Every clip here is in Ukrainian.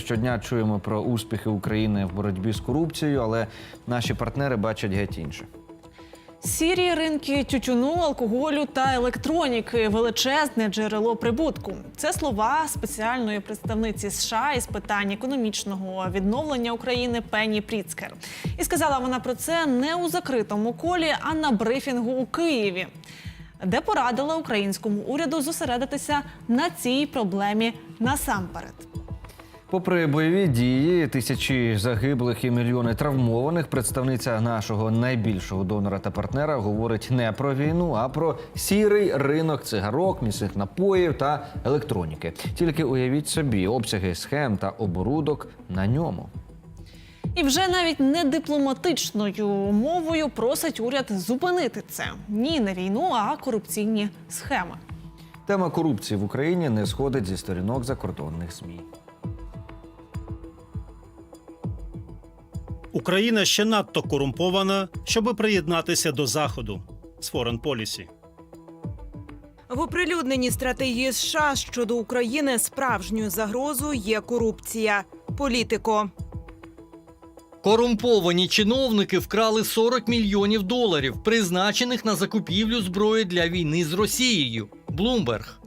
Щодня чуємо про успіхи України в боротьбі з корупцією, але наші партнери бачать геть інше. Сірі ринки тютюну, алкоголю та електроніки величезне джерело прибутку. Це слова спеціальної представниці США із питань економічного відновлення України Пенні Пріцкер. І сказала вона про це не у закритому колі, а на брифінгу у Києві, де порадила українському уряду зосередитися на цій проблемі насамперед. Попри бойові дії, тисячі загиблих і мільйони травмованих, представниця нашого найбільшого донора та партнера говорить не про війну, а про сірий ринок цигарок, міцних напоїв та електроніки. Тільки уявіть собі обсяги схем та оборудок на ньому. І вже навіть не дипломатичною мовою просить уряд зупинити це. Ні, не війну, а корупційні схеми. Тема корупції в Україні не сходить зі сторінок закордонних ЗМІ. Україна ще надто корумпована, щоби приєднатися до заходу з Foreign Policy. В оприлюдненій стратегії США щодо України справжньою загрозою є корупція. Політико. Корумповані чиновники вкрали 40 мільйонів доларів, призначених на закупівлю зброї для війни з Росією. Блумберг.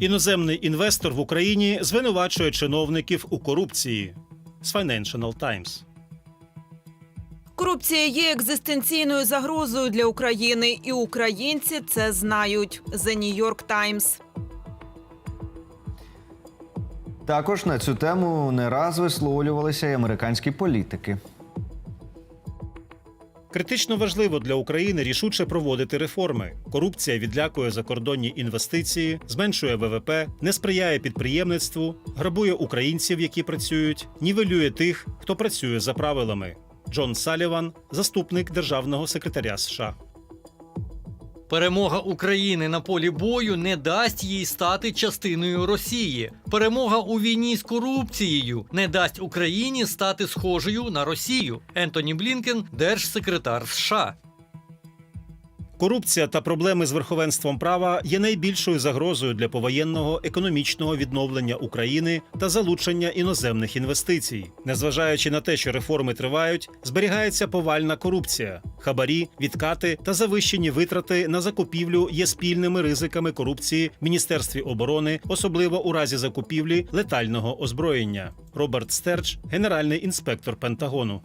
Іноземний інвестор в Україні звинувачує чиновників у корупції з Financial Times. Корупція є екзистенційною загрозою для України, і українці це знають. The New York Times. Також на цю тему не раз висловлювалися й американські політики. Критично важливо для України рішуче проводити реформи. Корупція відлякує закордонні інвестиції, зменшує ВВП, не сприяє підприємництву, грабує українців, які працюють, нівелює тих, хто працює за правилами. Джон Саліван, заступник державного секретаря США. Перемога України на полі бою не дасть їй стати частиною Росії. Перемога у війні з корупцією не дасть Україні стати схожою на Росію. Ентоні Блінкен, держсекретар США. Корупція та проблеми з верховенством права є найбільшою загрозою для повоєнного економічного відновлення України та залучення іноземних інвестицій. Незважаючи на те, що реформи тривають, зберігається повальна корупція. Хабарі, відкати та завищені витрати на закупівлю є спільними ризиками корупції в Міністерстві оборони, особливо у разі закупівлі летального озброєння. Роберт Стерч, генеральний інспектор Пентагону.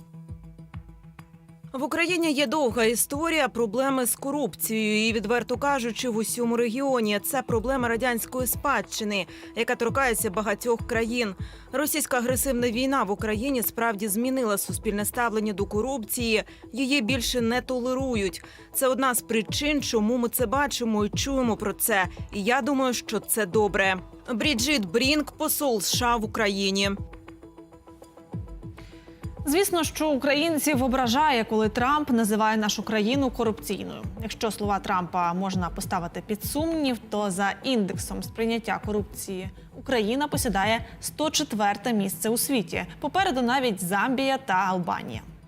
В Україні є довга історія проблеми з корупцією. І відверто кажучи, в усьому регіоні це проблема радянської спадщини, яка торкається багатьох країн. Російська агресивна війна в Україні справді змінила суспільне ставлення до корупції. Її більше не толерують. Це одна з причин, чому ми це бачимо і чуємо про це. І я думаю, що це добре. Бріджит Брінк, посол США в Україні. Звісно, що українців ображає, коли Трамп називає нашу країну корупційною. Якщо слова Трампа можна поставити під сумнів, то за індексом сприйняття корупції Україна посідає 104 місце у світі. Попереду навіть Замбія та Албанія.